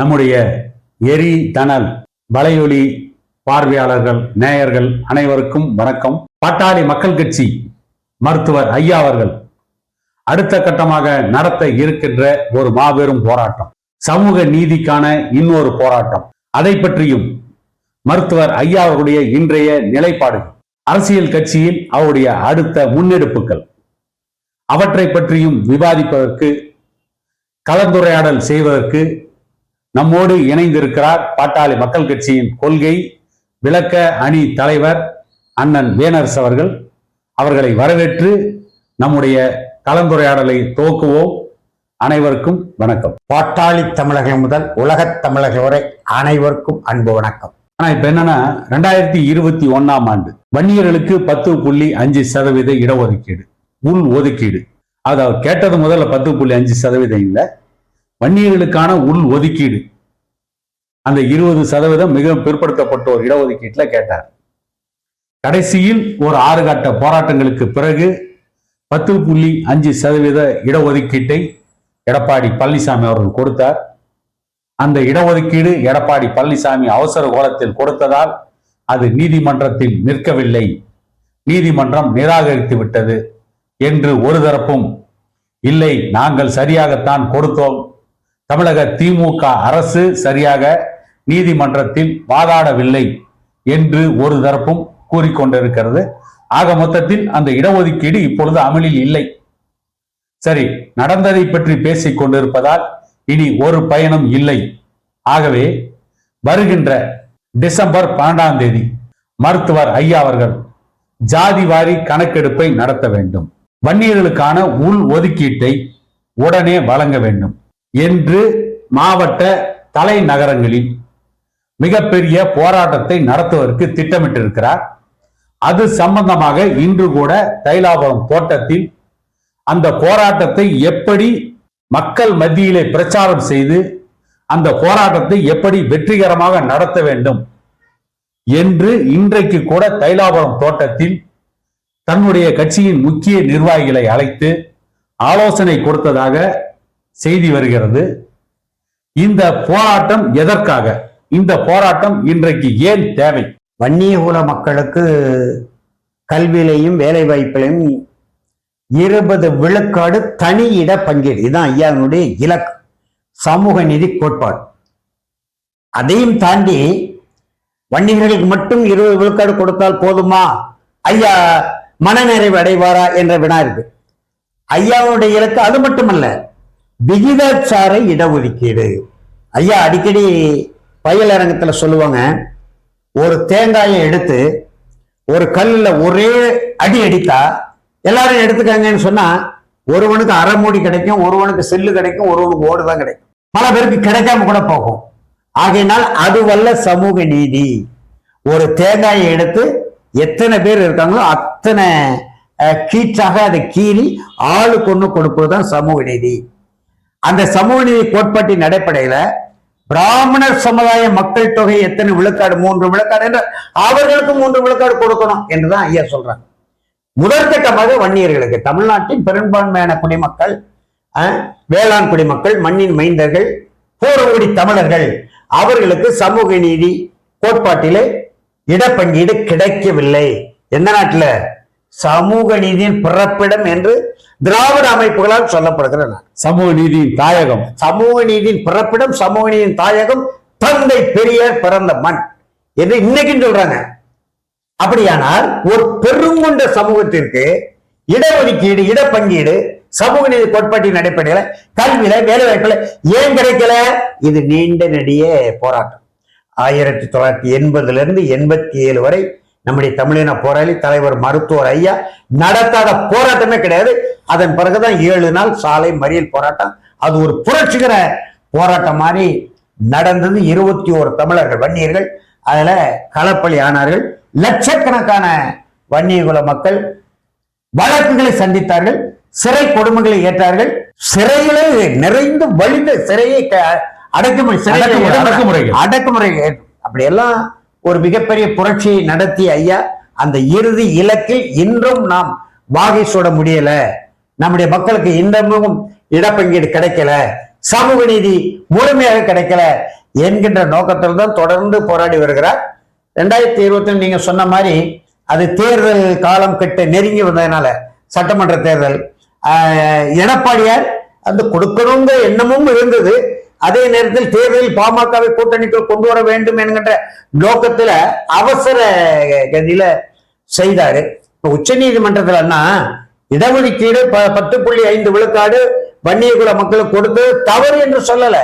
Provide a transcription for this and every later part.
நம்முடைய எரி தணல் வலையொலி பார்வையாளர்கள் நேயர்கள் அனைவருக்கும் வணக்கம். பாட்டாளி மக்கள் கட்சி மருத்துவர் ஐயா அவர்கள் அடுத்த கட்டமாக நடத்த இருக்கின்ற ஒரு மாபெரும் போராட்டம் சமூக நீதிக்கான இன்னொரு போராட்டம். அதை பற்றியும் மருத்துவர் ஐயா அவர்களுடைய இன்றைய நிலைப்பாடு. அரசியல் கட்சியில் அவருடைய அடுத்த முன்னெடுப்புகள். அவற்றை பற்றியும் விவாதிப்பதற்கு கலந்துரையாடல் செய்வதற்கு நம்மோடு இணைந்திருக்கிறார் பாட்டாளி மக்கள் கட்சியின் கொள்கை விளக்க அணி தலைவர் அண்ணன் வேனரசு அவர்கள். அவர்களை வரவேற்று நம்முடைய கலந்துரையாடலை துவக்குவோம். அனைவருக்கும் வணக்கம். பாட்டாளி தமிழர்கள் முதல் உலகத் தமிழர்கள் வரை அனைவருக்கும் அன்பு வணக்கம். ஆனா இப்ப என்னன்னா ரெண்டாயிரத்தி இருபத்தி ஒன்னாம் ஆண்டு வன்னியர்களுக்கு பத்து புள்ளி அஞ்சு சதவீத இடஒதுக்கீடு உள் ஒதுக்கீடு. அது அவர் கேட்டது முதல்ல பத்து புள்ளி அஞ்சு சதவீதம் இல்லை வன்னியர்களுக்கான உள் ஒதுக்கீடு. அந்த இருபது சதவீதம் மிக பிற்படுத்தப்பட்டோர் இடஒதுக்கீட்டில் கேட்டார். கடைசியில் ஒரு ஆறு கட்ட போராட்டங்களுக்கு பிறகு பத்து புள்ளி அஞ்சு சதவீத இடஒதுக்கீட்டை எடப்பாடி பழனிசாமி அவர்கள் கொடுத்தார். அந்த இடஒதுக்கீடு எடப்பாடி பழனிசாமி அவசர கோலத்தில் கொடுத்ததால் அது நீதிமன்றத்தில் நிற்கவில்லை. நீதிமன்றம் நிராகரித்து விட்டது. என்று ஒரு தரப்பும் இல்லை நாங்கள் சரியாகத்தான் கொடுத்தோம். தமிழக திமுக அரசு சரியாக நீதிமன்றத்தில் வாதாடவில்லை என்று ஒரு தரப்பும் கூறிக்கொண்டிருக்கிறது. ஆக மொத்தத்தில் அந்த இடஒதுக்கீடு இப்பொழுது அமலில் இல்லை. சரி நடந்ததை பற்றி பேசிக் கொண்டிருப்பதால் இனி ஒரு பயணம் இல்லை. ஆகவே வருகின்ற டிசம்பர் பன்னெண்டாம் தேதி மருத்துவர் ஐயா அவர்கள் ஜாதி வாரி கணக்கெடுப்பை நடத்த வேண்டும். வன்னியர்களுக்கான உள் ஒதுக்கீட்டை உடனே வழங்க வேண்டும். என்று மாவட்ட தலைநகரங்களில் மிகப்பெரிய போராட்டத்தை நடத்துவதற்கு திட்டமிட்டிருக்கிறார். அது சம்பந்தமாக இன்று கூட தைலாபுரம் தோட்டத்தில் அந்த போராட்டத்தை எப்படி மக்கள் மத்தியிலே பிரச்சாரம் செய்து அந்த போராட்டத்தை எப்படி வெற்றிகரமாக நடத்த வேண்டும் என்று இன்றைக்கு கூட தைலாபுரம் தோட்டத்தில் தன்னுடைய கட்சியின் முக்கிய நிர்வாகிகளை அழைத்து ஆலோசனை கொடுத்ததாக செய்தி வருகிறது. இந்த போராட்டம் எதற்காக? இந்த போராட்டம் இன்றைக்கு ஏன் தேவை? வன்னிய குல மக்களுக்கு கல்வியிலையும் வேலை வாய்ப்பிலையும் இருபது விழுக்காடு தனி இட பங்கீடு. இதுதான் ஐயாவினுடைய இலக்கு. சமூக நிதி கோட்பாடு. அதையும் தாண்டி வன்னியர்களுக்கு மட்டும் இருபது விழுக்காடு கொடுத்தால் போதுமா? ஐயா மனநிறைவு அடைவாரா என்ற வினா இருக்கு. ஐயாவுடைய இலக்கு அது மட்டுமல்ல. விகிதாச்சார இடஒதுக்கீடு. ஐயா அடிக்கடி பயிலரங்கத்துல சொல்லுவாங்க ஒரு தேங்காயை எடுத்து ஒரு கல்லில் ஒரே அடி அடித்தா எல்லாரும் எடுத்துக்காங்கன்னு சொன்னா ஒருவனுக்கு அரை மூடி கிடைக்கும் ஒருவனுக்கு செல்லு கிடைக்கும் ஒருவனுக்கு ஓடு தான் கிடைக்கும். பல பேருக்கு கிடைக்காம கூட போகும். ஆகையினால் அதுவல்ல சமூக நீதி. ஒரு தேங்காயை எடுத்து எத்தனை பேர் இருக்காங்களோ அத்தனை கீச்சாக கீற்றாக அதை கீறி ஆளுக்கு ஒன்று கொடுப்பது தான் சமூக நீதி. அந்த சமூக நீதி கோட்பாட்டின் அடிப்படையில பிராமணர் சமுதாய மக்கள் தொகை எத்தனை விழுக்காடு? மூன்று விழுக்காடு என்ற அவர்களுக்கு மூன்று விழுக்காடு கொடுக்கணும் என்றுதான் ஐயா சொல்றாங்க. முதற்கட்டமாக வன்னியர்களுக்கு தமிழ்நாட்டின் பெரும்பான்மையான குடிமக்கள் வேளாண் குடிமக்கள் மண்ணின் மைந்தர்கள் போர்வடி தமிழர்கள் அவர்களுக்கு சமூக நீதி கோட்பாட்டிலே இடப்பங்கீடு கிடைக்கவில்லை. எந்த நாட்டில்? சமூக நீதியின் பிறப்பிடம் என்று திராவிட அமைப்புகளால் சொல்லப்படுகிற சமூக நீதியின் தாயகம். சமூக நீதியின் பிறப்பிடம் சமூக நீதியின் தாயகம் தந்தை பெரியார் பிறந்த மண். என்று இன்னைக்கும் சொல்றாங்க. அப்படியானால் ஒரு பெருங்கொண்ட சமூகத்திற்கு இடஒதுக்கீடு இடப்பங்கீடு சமூக நீதி கோட்பாட்டின் அடிப்படையில கல்வியில வேலை வாய்ப்புல ஏன் கிடைக்கல? இது நீண்ட நெடிய போராட்டம். ஆயிரத்தி தொள்ளாயிரத்தி எண்பதுல இருந்து எண்பத்தி ஏழு வரை நம்முடைய தமிழின போராளி தலைவர் மருத்துவர் ஐயா நடத்தாத போராட்டமே கிடையாது. அதன் பிறகுதான் ஏழு நாள் சாலை மறியல் போராட்டம். அது ஒரு புரட்சிகர போராட்டம் மாதிரி நடந்தது. இருபத்தி ஓரு தமிழர்கள் வன்னியர்கள் அதுல களப்பலி ஆனார்கள். லட்சக்கணக்கான வன்னிய குல மக்கள் வழக்குகளை சந்தித்தார்கள் சிறை கொடுமைகளை ஏற்றார்கள். சிறையிலே நிறைந்து வலிந்த சிறையை அடக்குமுறை அடக்குமுறை. அடக்குமுறை. அப்படியெல்லாம் ஒரு மிகப்பெரிய புரட்சியை நடத்திய ஐயா அந்த இறுதி இலக்கில் இன்றும் நாம் வாகை சூட முடியல. நம்முடைய மக்களுக்கு இன்னமும் இடப்பங்கீடு கிடைக்கல. சமூக நீதி முழுமையாக கிடைக்கல என்கின்ற நோக்கத்தில் தான் தொடர்ந்து போராடி வருகிறார். ரெண்டாயிரத்தி இருபத்தி நீங்க சொன்ன மாதிரி அது தேர்தல் காலம் கிட்ட நெருங்கி வந்ததுனால சட்டமன்ற தேர்தல் எடப்பாடியார் அந்த கொடுக்கணுங்கிற எண்ணமும் இருந்தது. அதே நேரத்தில் தேர்தலில் பாமகவை கூட்டணிக்குள் கொண்டு வர வேண்டும் என்கின்ற நோக்கத்துல அவசர கதியில செய்தாரு. இப்ப உச்ச நீதிமன்றத்துலன்னா இடஒதுக்கீடு பத்து புள்ளி ஐந்து விழுக்காடு வன்னியகுல மக்களுக்கு கொடுத்தது தவறு என்று சொல்லல.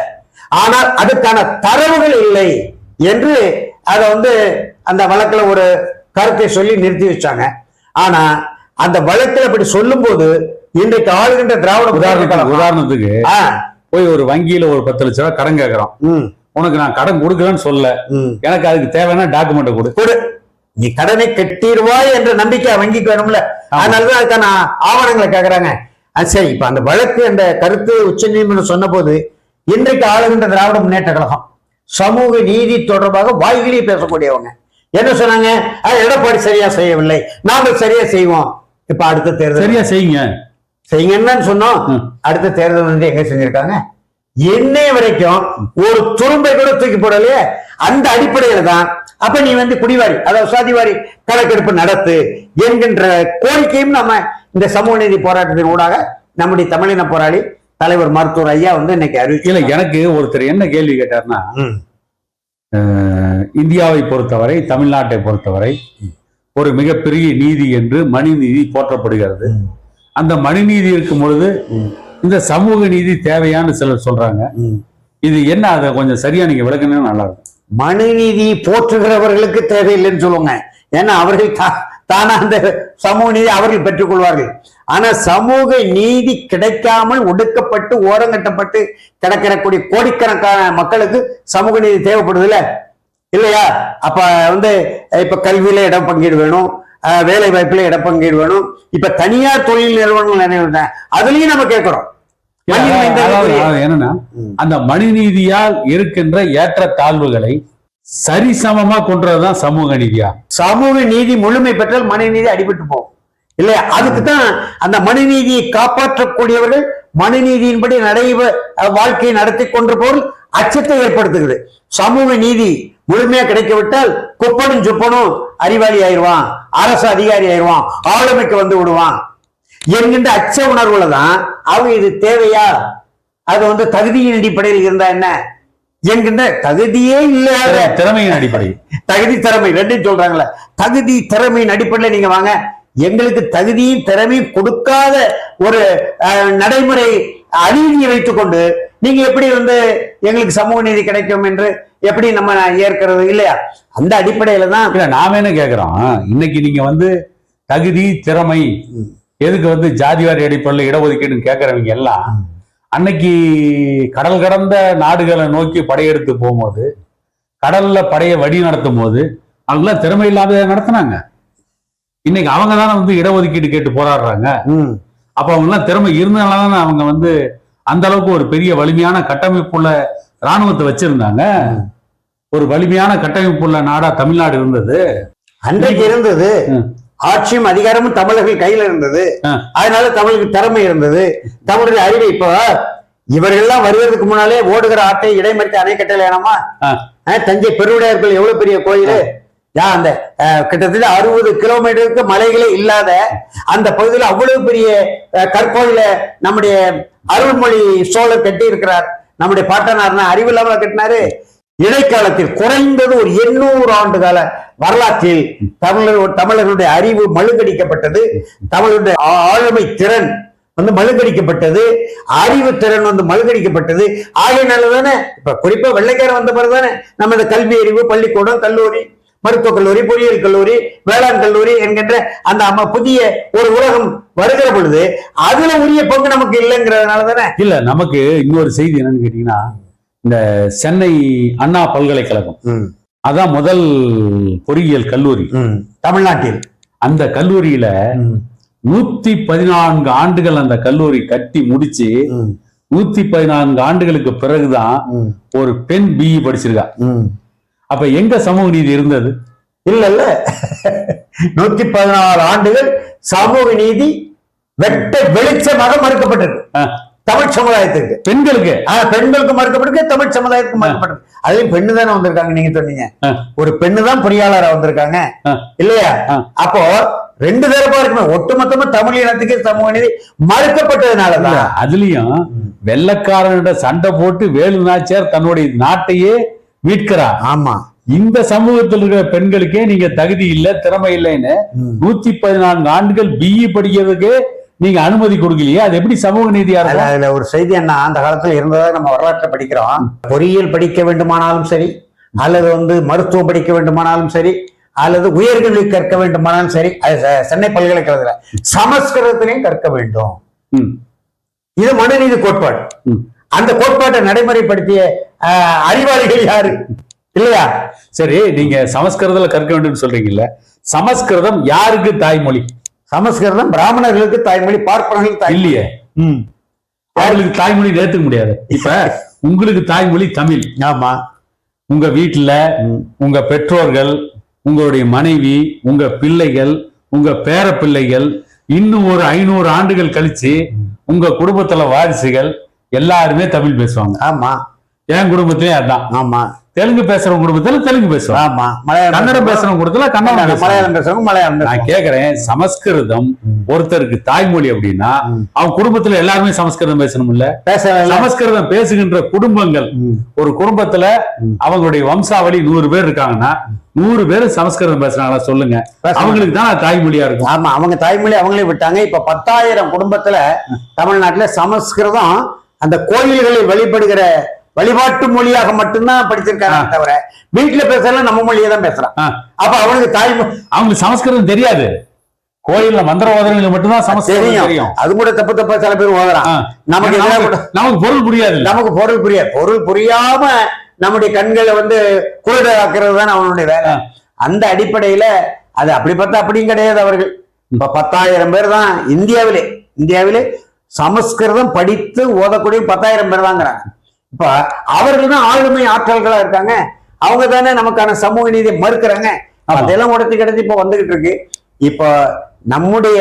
ஆனால் அதுக்கான தரவுகள் இல்லை என்று அதை வந்து அந்த வழக்குல ஒரு கருத்தை சொல்லி நிறுத்தி வச்சாங்க. ஆனா அந்த வழக்கில் அப்படி சொல்லும்போது இன்றைக்கு ஆளுகின்ற திராவிட உதாரணத்துக்கு கழகம் உதாரணத்துக்கு ஆ, போய் ஒரு வங்கியில ஒரு பத்து லட்ச ரூபாய் கடன் கேட்கறோம் ம், உனக்கு நான் கடன் கொடுக்கலன்னு சொல்ல. எனக்கு அதுக்கு தேவையான டாக்குமெண்ட் கொடு. கொடு. நீ கடனை கட்டிடுவாய் என்ற நம்பிக்கை வங்கிக்கு வேணும்ல. அதனாலதான் அதுக்கான ஆவணங்களை கேக்குறாங்க. சரி இப்ப அந்த வழக்கு அந்த கருத்து உச்ச நீதிமன்றம் சொன்ன போது இன்றைக்கு ஆளுகின்ற திராவிட முன்னேற்ற கழகம் சமூக நீதி தொடர்பாக வாய்கிலேயே பேசக்கூடியவங்க. என்ன சொன்னாங்க? எடப்பாடி சரியா செய்யவில்லை. நாங்கள் சரியா செய்வோம். இப்ப அடுத்த தேர்தல். சரியா செய்யுங்க. செய்யுங்கன்னு சொன்னோம். அடுத்த தேர்தல் வந்து எங்க செஞ்சிருக்காங்க? என்னைய வரைக்கும் ஒரு துரும்பை கூட தூக்கி போடலையே. அந்த அடிப்படையில தான் அப்ப நீ வந்து குடிவாரி அதாவது சாதிவாரி கணக்கெடுப்பு நடத்து என்கின்ற கோரிக்கையும் நம்ம இந்த சமூக நீதி போராட்டத்தின் ஊடாக நம்முடைய தமிழின போராளி தலைவர் மருத்துவர் ஐயா வந்து இன்னைக்கு இல்ல அறிவிச்சு எனக்கு ஒருத்தர் என்ன கேள்வி கேட்டார்னா இந்தியாவை பொறுத்தவரை தமிழ்நாட்டை பொறுத்தவரை ஒரு மிகப்பெரிய நீதி என்று மணிநீதி போற்றப்படுகிறது. அந்த மணிநீதி இருக்கும் பொழுது இந்த சமூக நீதி தேவையான்னு சிலர் சொல்றாங்க. இது என்ன? அதை கொஞ்சம் சரியா நீங்க விளக்குனா நல்லா இருக்கும் மனுநீதி போற்றுகிறவர்களுக்கு தேவையில்லைன்னு சொல்லுவாங்க ஏன்னா அவர்கள் தானா அந்த சமூக நீதி அவர்கள் பெற்றுக்கொள்வார்கள். ஆனா சமூக நீதி கிடைக்காமல் ஒடுக்கப்பட்டு ஓரங்கட்டப்பட்டு கிடக்கிறக்கூடிய கோடிக்கணக்கான மக்களுக்கு சமூக நீதி தேவைப்படுது இல்ல இல்லையா? அப்ப வந்து இப்ப கல்வியில இடம் பங்கீடு வேணும். வேலை வாய்ப்புல இடம் பங்கீடு வேணும். இப்ப தனியார் தொழில் நிறுவனங்கள் என்ன அதுலயும் நம்ம கேட்கிறோம். என்னன்னா. அந்த மணிநீதியால் இருக்கின்ற ஏற்ற தாழ்வுகளை சரிசமமா கொண்டுறதுதான் சமூக நீதியா? சமூக நீதி முழுமை பெற்றால் மனுநீதி அடிபட்டு போகும். இல்லையா? அதுக்கு தான் அந்த மனுநீதியை காப்பாற்றக்கூடியவர்கள் மனுநீதியின்படி அஹ், வாழ்க்கையை நடத்தி கொன்ற பொருள் அச்சத்தை ஏற்படுத்துகிறது. சமூக நீதி முழுமையா கிடைக்க விட்டால் குப்பனும் சுப்பனும் அறிவாளி ஆயிடுவான் அரசு அதிகாரி ஆயிடுவான் ஆளுமைக்கு வந்து விடுவான். என்கின்ற அச்ச உணர்வுல தான் அவங்க இது தேவையா? அது வந்து தகுதியின் அடிப்படையில் இருந்தா என்ன? என்கின்ற தகுதியே இல்லாத திறமையின் அடிப்படையில். தகுதி திறமை ரெண்டையும் சொல்றாங்களே தகுதி திறமையின் அடிப்படையில் நீங்க வாங்க. எங்களுக்கு தகுதியும் திறமையும் கொடுக்காத ஒரு நடைமுறை அநீதியை வைத்துக்கொண்டு நீங்க எப்படி வந்து எங்களுக்கு சமூக நீதி கிடைக்கும் என்று எப்படி நம்ம ஏற்கிறது? இல்லையா? அந்த அடிப்படையில தான் இல்ல நாம என்ன கேக்குறோம்? இன்னைக்கு நீங்க வந்து தகுதி திறமை எதுக்கு வந்து ஜாதிவாரி அடிப்படையில் இடஒதுக்கீடுன்னு கேட்கறவங்க எல்லாம் அன்னைக்கு கடல் கடந்த நாடுகளை நோக்கி படையெடுத்து போகும்போது கடல்ல படையை வழி நடத்தும் போது அவங்களாம் திறமை இல்லாத நடத்துனாங்க. இன்னைக்கு அவங்க தானே வந்து இடஒதுக்கீடு கேட்டு போராடுறாங்க. அப்ப அவங்க எல்லாம் திறமை இருந்தனால தானே அவங்க வந்து அந்த அளவுக்கு ஒரு பெரிய வலிமையான கட்டமைப்புள்ள ராணுவத்தை வச்சிருந்தாங்க. ஒரு வலிமையான கட்டமைப்புள்ள நாடா தமிழ்நாடு இருந்தது. அன்றைக்கு இருந்தது. ஆட்சியும் அதிகாரமும் தமிழர்கள் கையில இருந்தது. அதனால தமிழுக்கு திறமை இருந்தது. தமிழுடைய அறிவு இப்போ இவர்கள்லாம் வருவதற்கு முன்னாலே ஓடுகிற ஆட்டை இடைமறித்து அணை கட்டல ஏனமா. தஞ்சை பெருவுடையார்கள் எவ்வளவு பெரிய கோயில்? யா அந்த கிட்டத்தட்ட அறுபது கிலோமீட்டருக்கு மலைகளே இல்லாத அந்த பகுதியில் அவ்வளவு பெரிய கற்கோயில நம்முடைய அருள்மொழி சோழர் கட்டி இருக்கிறார் நம்முடைய பாட்டனார்னா அறிவில்லாம கட்டினாரு. இடைக்காலத்தில் குறைந்தது ஒரு எண்ணூறு ஆண்டு கால வரலாற்றில் தமிழர் தமிழர்களுடைய அறிவு மழுங்கடிக்கப்பட்டது. தமிழருடைய ஆளுமை திறன் வந்து மழுங்கடிக்கப்பட்டது. அறிவு திறன் வந்து மழுங்கடிக்கப்பட்டது. ஆகையினால தானே இப்ப குறிப்பா வெள்ளைக்காரன் வந்த பிறகு தானே நம்ம இந்த கல்வி அறிவு பள்ளிக்கூடம் கல்லூரி மருத்துவக் கல்லூரி பொறியியல் கல்லூரி வேளாண் கல்லூரி என்கின்ற அந்த அம்ம புதிய ஒரு உலகம் வருகிற பொழுது அதுல உரிய பங்கு நமக்கு இல்லைங்கிறதுனால தானே? இல்ல நமக்கு இன்னொரு செய்தி என்னன்னு கேட்டீங்கன்னா இந்த சென்னை அண்ணா பல்கலைக்கழகம். அதான் முதல் பொறியியல் கல்லூரி. தமிழ்நாட்டில். அந்த கல்லூரியில நூத்தி பதினான்கு ஆண்டுகள் அந்த கல்லூரி கட்டி முடிச்சு நூத்தி பதினான்கு ஆண்டுகளுக்கு பிறகுதான் ஒரு பெண் பிஇ படிச்சிருக்கா. அப்ப எங்க சமூக நீதி இருந்தது? இல்ல இல்ல நூத்தி பதினாறு ஆண்டுகள் சமூக நீதி வெட்ட வெளிச்சமாக மறுக்கப்பட்டது. தமிழ் சமுதாயத்துக்கு. பெண்களுக்கு? ஆனா பெண்களுக்கு மறுக்கப்பட்டிருக்கு தமிழ் சமுதாயத்துக்கு மறுக்கப்பட்டிருக்கு அதுலயும் பெண்ணு தானே வந்திருக்காங்க நீங்க சொன்னீங்க. ஒரு பெண்ணு தான் பொறியாளரா வந்திருக்காங்க. இல்லையா. அப்போ ரெண்டு தரப்பா இருக்குமே. ஒட்டுமொத்தமா தமிழ் இனத்துக்கு சமூக நீதி மறுக்கப்பட்டதுனாலதான் அதுலயும் வெள்ளக்காரனிட சண்டை போட்டு வேலு நாச்சியார் தன்னுடைய நாட்டையே மீட்கிறார். ஆமா. இந்த சமூகத்தில் இருக்கிற பெண்களுக்கே நீங்க தகுதி இல்ல திறமை இல்லைன்னு. நூத்தி பதினான்கு ஆண்டுகள் பிஇ படிக்கிறதுக்கு நீங்க அனுமதி கொடுக்கலையே. அது எப்படி சமூக நீதியா இருக்கும்? அதுல ஒரு செய்தி என்ன அந்த காலத்துல இருந்ததா நம்ம வரலாற்றை படிக்கிறோம். பொறியியல் படிக்க வேண்டுமானாலும் சரி அல்லது வந்து மருத்துவம் படிக்க வேண்டுமானாலும் சரி அல்லது உயர்கல்வி கற்க வேண்டுமானாலும் சரி சென்னை பல்கலைக்கழகத்துல சமஸ்கிருதத்திலையும் கற்க வேண்டும். இது மனுநீதி கோட்பாடு. அந்த கோட்பாட்டை நடைமுறைப்படுத்திய அறிவாளிகள் யாரு? இல்லையா? சரி நீங்க சமஸ்கிருதத்துல கற்க வேண்டும் சொல்றீங்கல்ல சமஸ்கிருதம் யாருக்கு தாய்மொழி? சமஸ்கிருதம் பிராமணர்களுக்கு தாய்மொழி பார்ப்பனர்களுக்கு தாய்மொழி. இல்லையே. ம். அவங்களுக்கு தாய்மொழி ஏத்துக்க முடியாது. இப்ப உங்களுக்கு தாய்மொழி தமிழ். ஆமா. உங்க வீட்டுல. உங்க பெற்றோர்கள் உங்களுடைய மனைவி உங்க பிள்ளைகள் உங்க பேர பிள்ளைகள் இன்னும் ஒரு ஐநூறு ஆண்டுகள் கழிச்சு உங்க குடும்பத்துல வாரிசுகள் எல்லாருமே தமிழ் பேசுவாங்க. ஆமா. என் குடும்பத்திலயும் அதான். ஆமா. தெலுங்கு பேசுறவங்க குடும்பத்துல தெலுங்கு பேசுவாங்க. ஆமா. மலையாளம் கன்னடம் பேசுறவங்க குடும்பத்துல கன்னடம் மலையாளம் பேசுறவங்க மலையாளம் நான் கேக்குறேன் சமஸ்கிருதம். ஒருத்தருக்கு தாய்மொழி அப்படின்னா. அவன் குடும்பத்துல எல்லாருமே சமஸ்கிருதம் பேசணும்ல? பேசல சமஸ்கிருதம் பேசுகின்ற குடும்பங்கள். ஒரு குடும்பத்துல. அவங்களுடைய வம்சாவளி நூறு பேர் இருக்காங்கன்னா நூறு பேர் சமஸ்கிருதம் பேசுறாங்களா சொல்லுங்க. அவங்களுக்கு தான் தாய்மொழியா இருக்கும். ஆமா அவங்க தாய்மொழி அவங்களே விட்டாங்க. இப்ப பத்தாயிரம் குடும்பத்துல தமிழ்நாட்டுல சமஸ்கிருதம் அந்த கோயில்களில் வழிபடுகிற வழிபாட்டு மொழியாக மட்டும்தான் படிச்சிருக்காங்க. தவிர வீட்டுல பேசல நம்ம மொழியை தான் பேசுறான். அப்ப அவனுக்கு தாய்மொழி அவங்களுக்கு சமஸ்கிருதம் தெரியாது. கோயில்ல மந்திரவாதங்களுக்கு மட்டும்தான் சமஸ்கிருதம் தெரியும். அது கூட தப்பு தப்பா சில பேர் ஓதுறான். நமக்கு நமக்கு பொருள் புரியாது. நமக்கு பொருள் புரியாது. பொருள் புரியாம நம்முடைய கண்களை வந்து குருடாக்குறது தான் அவனுடைய வேலை. அந்த அடிப்படையில அது அப்படி பார்த்தா அப்படியும் கிடையாது அவர்கள். இப்ப பத்தாயிரம் பேர் தான் இந்தியாவிலே. இந்தியாவிலே சமஸ்கிருதம் படித்து ஓதக்கூடிய பத்தாயிரம் பேர் தாங்கிறாங்க. இப்ப அவர்கள் தான் ஆளுமை ஆற்றல்களா இருக்காங்க. அவங்க தானே நமக்கான சமூக நீதியை மறுக்கிறாங்க. அதெல்லாம் உடச்சி கிடச்சி இப்ப வந்துகிட்டு இருக்கு. இப்போ நம்முடைய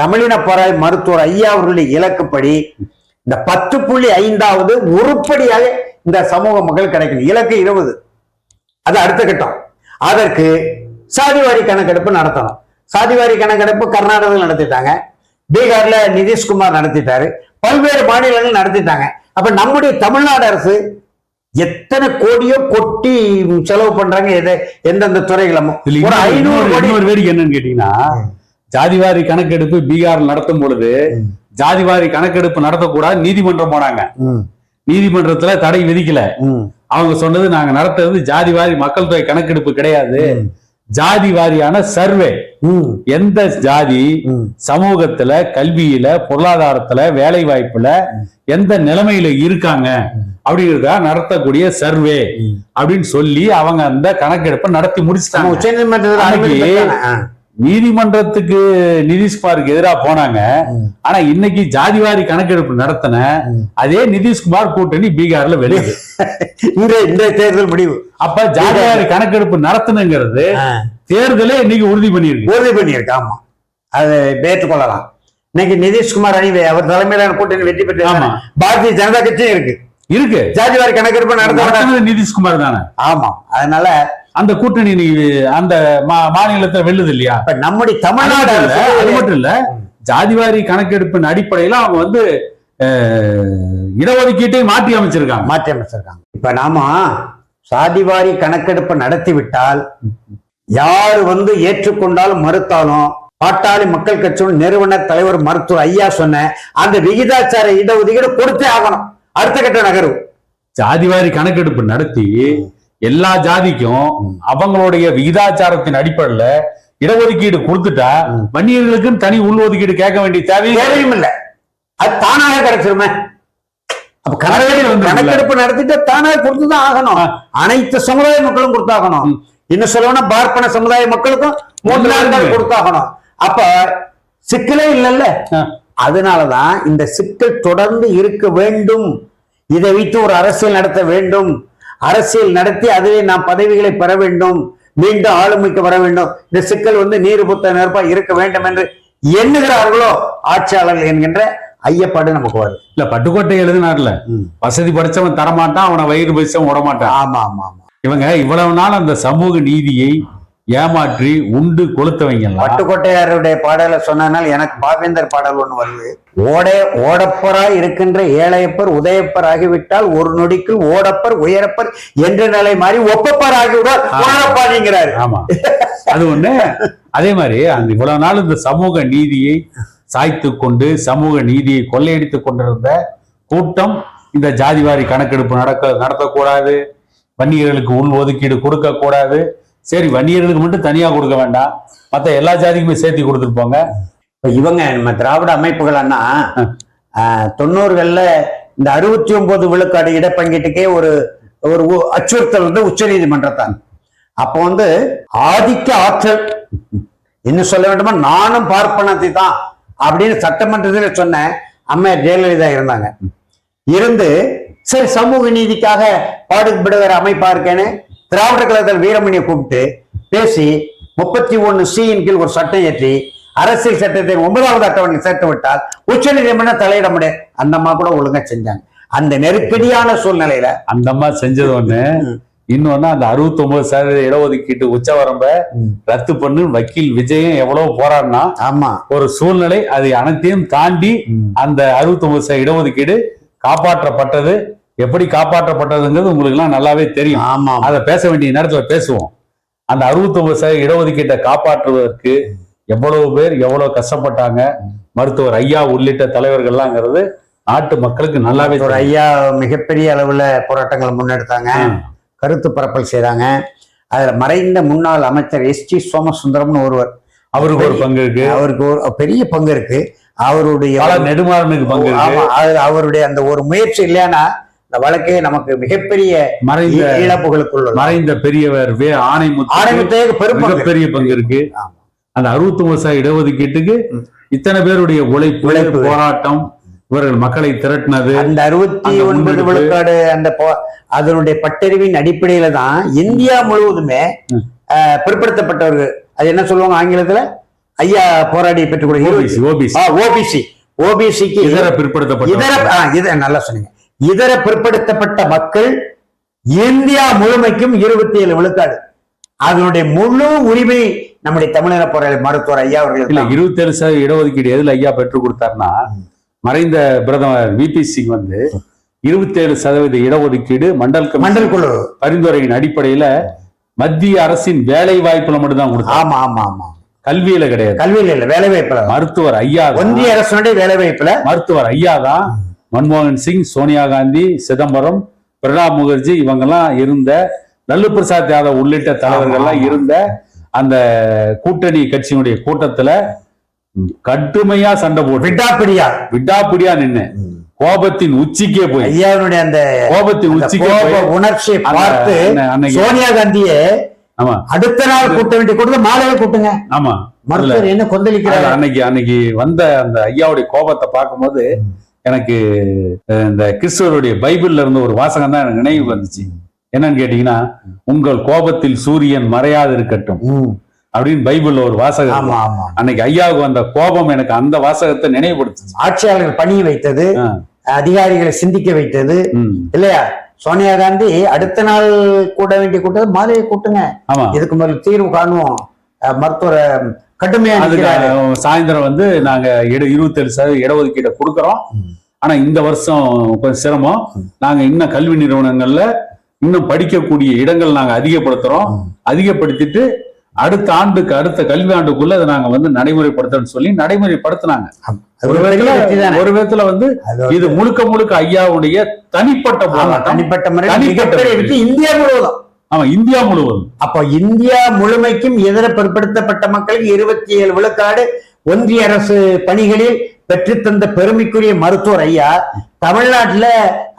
தமிழின பராய் மருத்துவர் ஐயா அவர்களுடைய இலக்குப்படி இந்த பத்து புள்ளி ஐந்தாவது உருப்படியாக இந்த சமூக மக்கள் கிடைக்கணும். இலக்கு இருபது. அது அடுத்த கட்டம். அதற்கு சாதிவாரி கணக்கெடுப்பு நடத்தணும். சாதிவாரி கணக்கெடுப்பு கர்நாடகாவில் நடத்திட்டாங்க. பீகார்ல நிதிஷ்குமார் நடத்திட்டாரு. பல்வேறு மாநிலங்கள் நடத்திட்டாங்க. அப்ப நம்முடைய தமிழ்நாடு அரசு எத்தனை கோடியோ கொட்டி செலவு பண்றாங்க எதை எந்தெந்த துறைகளமோ ஒரு ஐநூறு கோடி இன்னொரு வேடிக்கை என்னன்னு கேட்டீங்கன்னா ஜாதிவாரி கணக்கெடுப்பு பீகார் நடத்தும் பொழுது. ஜாதிவாரி கணக்கெடுப்பு நடத்தக்கூடாது நீதிமன்றம் போனாங்க. நீதிமன்றத்துல தடை விதிக்கல. அவங்க சொன்னது நாங்க நடத்துறது ஜாதிவாரி மக்கள் தொகை கணக்கெடுப்பு கிடையாது. ஜாதி வாரியான சர்வே எந்த ஜாதி. சமூகத்துல கல்வியில பொருளாதாரத்துல வேலை வாய்ப்புல எந்த நிலைமையில இருக்காங்க அப்படிங்கிறத நடத்தக்கூடிய சர்வே. அப்படின்னு சொல்லி அவங்க அந்த கணக்கெடுப்பை நடத்தி முடிச்சிட்டாங்க. நீதிமன்றத்துக்கு நிதிஷ்குமாருக்கு எதிரா போனாங்க. ஆனா இன்னைக்கு ஜாதிவாரி கணக்கெடுப்பு நடத்தின. அதே நிதிஷ்குமார் கூட்டணி பீகார்ல வெளியுது இன்றைய தேர்தல் முடிவு. அப்ப ஜாதிவாரி கணக்கெடுப்பு நடத்தணுங்கிறது. தேர்தலே இன்னைக்கு உறுதி பண்ணியிருக்கு. உறுதி பண்ணியிருக்கு ஆமா. அது ஏற்றுக்கொள்ளலாம். இன்னைக்கு நிதிஷ்குமார் அணி அவர் தலைமையிலான கூட்டணி வெற்றி பெற்று ஆமா. பாரதிய ஜனதா கட்சியும் இருக்கு. இருக்கு. ஜாதிவாரி கணக்கெடுப்பு நடத்த நிதிஷ்குமார் தானே. ஆமா. அதனால அந்த கூட்டணி அந்த மா- மாநிலத்துல வெல்லுது இல்லையா? நம்முடைய தமிழ்நாடு அது மட்டும் இல்ல ஜாதிவாரி கணக்கெடுப்பின் அடிப்படையில அவங்க வந்து இடஒதுக்கீட்டை மாற்றி அமைச்சிருக்காங்க. மாற்றி அமைச்சிருக்காங்க. இப்ப நாம சாதிவாரி கணக்கெடுப்பு நடத்தி விட்டால் யார் வந்து ஏற்றுக்கொண்டாலும் மறுத்தாலும் பாட்டாளி மக்கள் கட்சியோட நிறுவனர் தலைவர் மருத்துவர் ஐயா சொன்ன அந்த விகிதாச்சார இடஒதுக்கீடு கொடுத்தே ஆகணும். அடுத்த கட்ட நகர்வு. ஜாதிவாரி கணக்கெடுப்பு நடத்தி எல்லா ஜாதிக்கும் அவங்களுடைய விகிதாச்சாரத்தின் அடிப்படையில இடஒதுக்கீடு கொடுத்துட்டா ம். வன்னியர்களுக்குன்னு தனி உள்ஒதுக்கீடு கேட்க வேண்டிய தேவை தேவையும் இல்லை. அது தானாக கிடைச்சிருமே. அப்ப கணக்கெடுப்பு நடத்திட்டு தானாக கொடுத்துதான் ஆகணும். அனைத்து சமுதாய மக்களும் கொடுத்தாகணும். இன்னும் சொல்லணும்னா பார்ப்பன சமுதாய மக்களுக்கும் மூன்று கொடுத்தாகணும். அப்ப சிக்கலே இல்லைல்ல. அதனாலதான் இந்த சிக்கல் தொடர்ந்து இருக்க வேண்டும். இதை வைத்து ஒரு அரசியல் நடத்த வேண்டும். அரசியல் நடத்தி அதிலே நாம் பதவிகளை பெற வேண்டும் மீண்டும் ஆளுமைக்கு வர வேண்டும். இந்த சிக்கல் வந்து நீர் புத்த நெருப்பா இருக்க வேண்டும் என்று எண்ணுகிறார்களோ ஆட்சியாளர்கள் என்கின்ற ஐயப்பாடு நமக்கு வருது. இல்ல பட்டுக்கோட்டை எழுதினார்ல. வசதி படைச்சவன் தரமாட்டான் அவனை வயிறு படைச்சவன் விடமாட்டான். ஆமா ஆமா ஆமா. இவங்க இவ்வளவு நாள் அந்த சமூக நீதியை ஏமாற்றி உண்டு கொளுத்தவங்க. எல்லாம் பட்டுக்கோட்டையாருடைய பாடலை சொன்னதுனால எனக்கு பாவேந்தர் பாடல் ஒண்ணு வருது. ஓட ஓடப்பராய் இருக்கின்ற ஏழையப்பர் உதயப்பர் ஆகிவிட்டால் ஒரு நொடிக்குள் ஓடப்பர் உயரப்பர் என்ற நிலை மாறி ஒப்பப்பர் ஆகிவிடால் ஓடப்பாடிங்கிறாரு ஆமா. அது ஒண்ணு. அதே மாதிரி அந்த இவ்வளவு நாள் இந்த சமூக நீதியை சாய்த்து கொண்டு சமூக நீதியை கொள்ளையடித்துக் கொண்டிருந்த கூட்டம் இந்த ஜாதிவாரி கணக்கெடுப்பு நடக்க நடத்தக்கூடாது. வன்னியர்களுக்கு உள் ஒதுக்கீடு கொடுக்க கூடாது சரி வன்னியர்களுக்கு மட்டும் தனியா கொடுக்க வேண்டாம். மத்த எல்லா ஜாதிக்குமே சேர்த்து கொடுத்துருப்பாங்க இப்ப இவங்க நம்ம திராவிட அமைப்புகள்னா தொண்ணூறுகள்ல இந்த அறுபத்தி ஒன்பது விழுக்காடு இடப்பங்கீட்டுக்கே ஒரு ஒரு அச்சுறுத்தல் வந்து உச்ச நீதிமன்றத்தான் அப்போ வந்து ஆதிக்க ஆற்றல் இன்னும் சொல்ல வேண்டுமா நானும் பார்ப்பனத்தை தான் அப்படின்னு சட்டமன்றத்தில் சொன்ன அம்மா ஜெயலலிதா இருந்தாங்க. இருந்து சரி சமூக நீதிக்காக பாடுபடுகிற அமைப்பா இருக்கேன்னு திராவிட கழகத்தில் வீரமணியை கூப்பிட்டு பேசி முப்பத்தி ஒன்னு சியின் கீழ் ஒரு சட்டம் ஏற்றி அரசியல் சட்டத்தை ஒன்பதாவது அட்டவணை சேர்த்து விட்டால் உச்ச நீதிமன்றம் தலையிட முடியாது. அந்த அம்மா கூட ஒழுங்கா செஞ்சாங்க. அந்த நெருக்கடியான சூழ்நிலையில அந்த அம்மா செஞ்சது ஒண்ணு. இன்னொன்னு அந்த 69% சதவீத இடஒதுக்கீட்டு உச்சவரம்ப ரத்து பண்ணு வக்கீல் விஜயம் எவ்வளவு போராடினா ஆமா. ஒரு சூழ்நிலை அதை அனைத்தையும் தாண்டி அந்த 69% சதவீத இடஒதுக்கீடு காப்பாற்றப்பட்டது. எப்படி காப்பாற்றப்பட்டதுங்கிறது உங்களுக்கு எல்லாம் நல்லாவே தெரியும். ஆமா அதை பேச வேண்டிய நேரத்துல பேசுவோம். அந்த 69% சதவீத இடஒதுக்கீட்டை காப்பாற்றுவதற்கு எவ்வளவு பேர் எவ்வளவு கஷ்டப்பட்டாங்க? மருத்துவர் ஐயா உள்ளிட்ட தலைவர்கள்லாங்கிறது நாட்டு மக்களுக்கு நல்லாவே. ஐயா மிகப்பெரிய அளவுல போராட்டங்களை முன்னெடுத்தாங்க. கருத்து பரப்பல் செய்றாங்க. அதுல மறைந்த முன்னாள் அமைச்சர் எஸ் டி சோமசுந்தரம்னு ஒருவர். அவருக்கு ஒரு பங்கு இருக்கு. அவருக்கு ஒரு பெரிய பங்கு இருக்கு. அவருடைய நெடுமாறனுக்கு பங்கு ஆமா, அது- அவருடைய அந்த ஒரு முயற்சி இல்லையானா இந்த வழக்கே நமக்கு மிகப்பரிய மறைந்த இழப்புகளுக்குள்ள மறைந்த பெரியவர் வே ஆணைமுத்து ஆணையத்தேக பெரும்பங்கு மிகப்பெரிய பங்கு இருக்கு. அந்த 69% சதவீத இடஒதுக்கீட்டுக்கு. இத்தனை பேருடைய உழைப்பு உழைப்பு. போராட்டம் இவர்கள் மக்களை திரட்டினது. அந்த அறுபத்தி ஒன்பது. விழுக்காடு அந்த அதனுடைய பட்டறிவின் அடிப்படையில தான் இந்தியா முழுவதுமே பிற்படுத்தப்பட்டவர்கள். அது என்ன சொல்லுவாங்க ஆங்கிலத்துல? ஐயா போராடி பெற்றுக் கொடுக்க ஓபிசி. OBC OBC. ஓபிசிக்கு இதர இதர பிற்படுத்தப்பட்ட ஆ, இத நல்லா சொன்னீங்க. இதர பிற்படுத்தப்பட்ட மக்கள் இந்தியா முழுமைக்கும் இருபத்தி ஏழு விழுக்காடு. அதனுடைய முழு உரிமை நம்முடைய தமிழக போராளி மருத்துவர் ஐயா அவர்களுக்கு இல்ல தான். இருபத்தேழு சதவீத இடஒதுக்கீடு எதுல ஐயா பெற்றுக் கொடுத்தாருன்னா மறைந்த பிரதமர் விபி சிங் வந்து இருபத்தேழு சதவீத இடஒதுக்கீடு மண்டல் மண்டல் குழு. பரிந்துரையின் அடிப்படையில மத்திய அரசின் வேலை வாய்ப்புல மட்டும் தான் கொடுத்தாங்க. ஆமா ஆமா ஆமா. கல்வியில கிடையாது. கல்வியில இல்ல வேலை வாய்ப்புல மருத்துவர் ஐயா. ஒன்றிய அரசுடைய வேலை வாய்ப்புல மருத்துவர் ஐயா தான் மன்மோகன் சிங் சோனியா காந்தி சிதம்பரம் பிரணாப் முகர்ஜி இவங்கெல்லாம் இருந்த லல்லு பிரசாத் யாதவ் உள்ளிட்ட தலைவர்கள்லாம். இருந்த அந்த கூட்டணி கட்சியினுடைய கூட்டத்துல ம், கடுமையா சண்டை போட்டு விட்டாப்பிடியா? விடாப்பிடியா நின்னு கோபத்தின் உச்சிக்கே போய் ஐயாவுடைய அந்த கோபத்தின் உச்சிக்கே உணர்ச்சியை அந்த- பார்த்து சோனியா காந்தியே ஆமா. அடுத்த நாள் கூட்ட வேண்டிய கூட்டத்தை மாலையை கூட்டுங்க. ஆமா. மருத்துவர் என்ன கொந்தளிக்கிறார்? அன்னைக்கு அன்னைக்கு வந்த அந்த ஐயாவுடைய கோபத்தை பார்க்கும்போது எனக்கு இந்த கிறிஸ்துவருடைய பைபிள்ல இருந்து ஒரு வாசகம் தான் எனக்கு நினைவு வந்துச்சு. என்னன்னு கேட்டீங்கன்னா உங்கள் கோபத்தில் சூரியன் மறையாது இருக்கட்டும். அப்படின்னு பைபிள்ல ஒரு வாசகம் அன்னைக்கு ஐயாவுக்கு வந்த கோபம் எனக்கு அந்த வாசகத்தை நினைவுபடுத்துச்சு. ஆட்சியாளர்கள் பணிய வைத்தது அதிகாரிகளை சிந்திக்க வைத்தது. இல்லையா? சோனியா காந்தி அடுத்த நாள் கூட வேண்டிய கூட்டத்தை மாலையை கூட்டுங்க. இதுக்கு முதல்ல தீர்வு காணுவோம். மருத்துவரை கடுமையா அதுக்கு சாயந்தரம் வந்து நாங்க இருபத்தேழு சதவீத இடஒதுக்கீட்டை கொடுக்கறோம். ஆனா இந்த வருஷம் கொஞ்சம் சிரமம். நாங்க இன்னும் கல்வி நிறுவனங்கள்ல இன்னும் படிக்கக்கூடிய இடங்கள் நாங்க அதிகப்படுத்துறோம். அதிகப்படுத்திட்டு அடுத்த ஆண்டுக்கு அடுத்த கல்வி ஆண்டுக்குள்ள அதை நாங்க வந்து நடைமுறைப்படுத்தணும்னு சொல்லி நடைமுறைப்படுத்தினாங்க. ஒரு விதத்துல வந்து இது முழுக்க முழுக்க ஐயாவுடைய தனிப்பட்ட தனிப்பட்ட. வெற்றி இந்தியா முழுவதும். ஆமா இந்தியா முழுவதும். அப்போ இந்தியா முழுமைக்கும் இதர பிற்படுத்தப்பட்ட மக்களுக்கு இருபத்தி ஏழு விழுக்காடு ஒன்றிய அரசு பணிகளில் பெற்றுத்தந்த பெருமைக்குரிய மருத்துவர் ஐயா தமிழ்நாட்டுல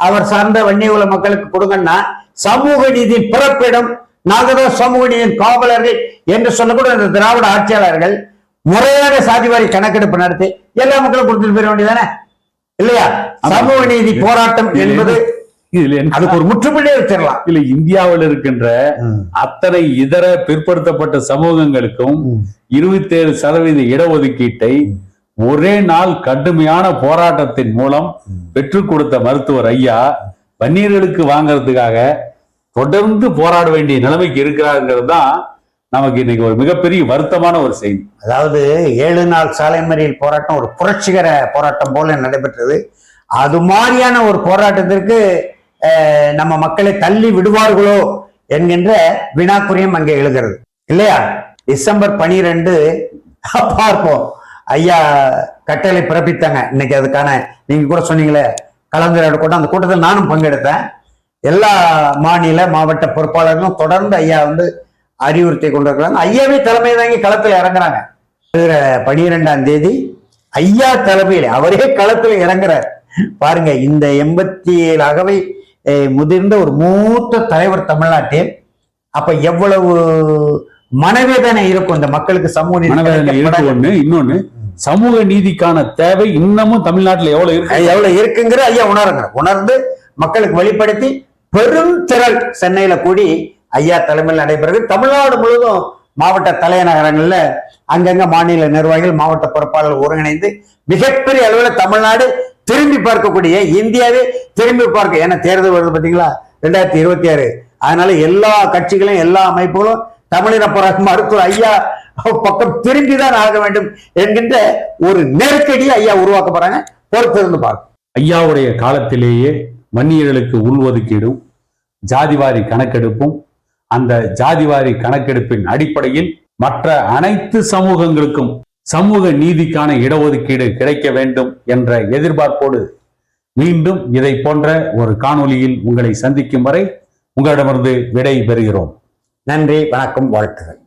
அவர் சார்ந்த வன்னியகுல மக்களுக்கு கொடுங்கன்னா சமூக நீதியின் பிறப்பிடம் நாகதா சமூக நீதியின் காவலர்கள் என்று சொல்லக்கூடிய அந்த திராவிட ஆட்சியாளர்கள் முறையான சாதிவாரி கணக்கெடுப்பு நடத்தி எல்லா மக்களும் கொடுத்துட்டு போயிட வேண்டியதானே இல்லையா. சமூக நீதி போராட்டம் என்பது இதுல அதுக்கு ஒரு முற்றுப்புள்ளியே வச்சிடலாம் இல்ல இந்தியாவில் இருக்கின்ற அத்தனை இதர பிற்படுத்தப்பட்ட சமூகங்களுக்கும் இருபத்தேழு சதவீத இடஒதுக்கீட்டை ஒரே நாள் கடுமையான போராட்டத்தின் மூலம் பெற்றுக் கொடுத்த மருத்துவர் ஐயா வன்னியர்களுக்கு வாங்குறதுக்காக தொடர்ந்து போராட வேண்டிய நிலைமைக்கு இருக்கிறாருங்கிறது தான் நமக்கு இன்னைக்கு ஒரு மிகப்பெரிய வருத்தமான ஒரு செய்தி. அதாவது ஏழு நாள் சாலை மறியல் போராட்டம் ஒரு புரட்சிகர போராட்டம் போல நடைபெற்றது. அது மாதிரியான ஒரு போராட்டத்திற்கு நம்ம மக்களை தள்ளி விடுவார்களோ என்கின்ற வினாக்குரியம் அங்கே எழுகிறது. இல்லையா? டிசம்பர் பனிரெண்டு பார்ப்போம். ஐயா கட்டளை பிறப்பித்தாங்க. இன்னைக்கு அதுக்கான நீங்க கூட சொன்னீங்களே கலந்துரையாடு கூட்டம். அந்த கூட்டத்தில் நானும் பங்கெடுத்தேன். எல்லா மாநில மாவட்ட பொறுப்பாளர்களும் தொடர்ந்து ஐயா வந்து அறிவுறுத்தி கொண்டிருக்கிறாங்க. ஐயாவே தலைமை தாங்கி களத்தில் இறங்குறாங்க. பனிரெண்டாம் தேதி ஐயா தலைமையில் அவரே களத்தில் இறங்குறார். பாருங்க இந்த எண்பத்தி ஏழு அகவை முதிர்ந்த ஒரு மூத்த தலைவர் தமிழ்நாட்டில் அப்ப எவ்வளவு மனவேதனை இருக்கும் இந்த மக்களுக்கு சமூக ஒண்ணு இன்னொன்னு சமூக நீதிக்கான தேவை இன்னமும் தமிழ்நாட்டுல எவ்வளவு இருக்கு? எவ்வளவு இருக்குங்கிற ஐயா உணருங்க உணர்ந்து மக்களுக்கு வெளிப்படுத்தி பெரும் திரள் சென்னையில கூடி ஐயா தலைமையில் நடைபெறுது. தமிழ்நாடு முழுவதும் மாவட்ட தலைநகரங்கள்ல அங்கங்க மாநில நிர்வாகிகள் மாவட்ட பொறுப்பாளர்கள் ஒருங்கிணைந்து மிகப்பெரிய அளவில் தமிழ்நாடு திரும்பி பார்க்கக்கூடிய இந்தியாவே திரும்பி பார்க்க ஏன்னா தேர்தல் வருது பாத்தீங்களா? ரெண்டாயிரத்தி இருபத்தி ஆறு. அதனால எல்லா கட்சிகளும் எல்லா அமைப்புகளும் தமிழின போராட்ட மருத்துவர் ஐயா பக்கம் திரும்பிதான் ஆக வேண்டும் என்கின்ற ஒரு நெருக்கடியை ஐயா உருவாக்க போறாங்க. பொறுத்திருந்து பார்க்க. ஐயாவுடைய காலத்திலேயே வன்னியர்களுக்கு உள்ஒதுக்கீடும் ஜாதிவாரி கணக்கெடுப்பும் அந்த ஜாதிவாரி கணக்கெடுப்பின் அடிப்படையில் மற்ற அனைத்து சமூகங்களுக்கும் சமூக நீதிக்கான இடஒதுக்கீடு கிடைக்க வேண்டும் என்ற எதிர்பார்ப்போடு மீண்டும் இதை போன்ற ஒரு காணொளியில் உங்களை சந்திக்கும் வரை உங்களிடமிருந்து விடை பெறுகிறோம் நன்றி வணக்கம் வாழ்த்துகள்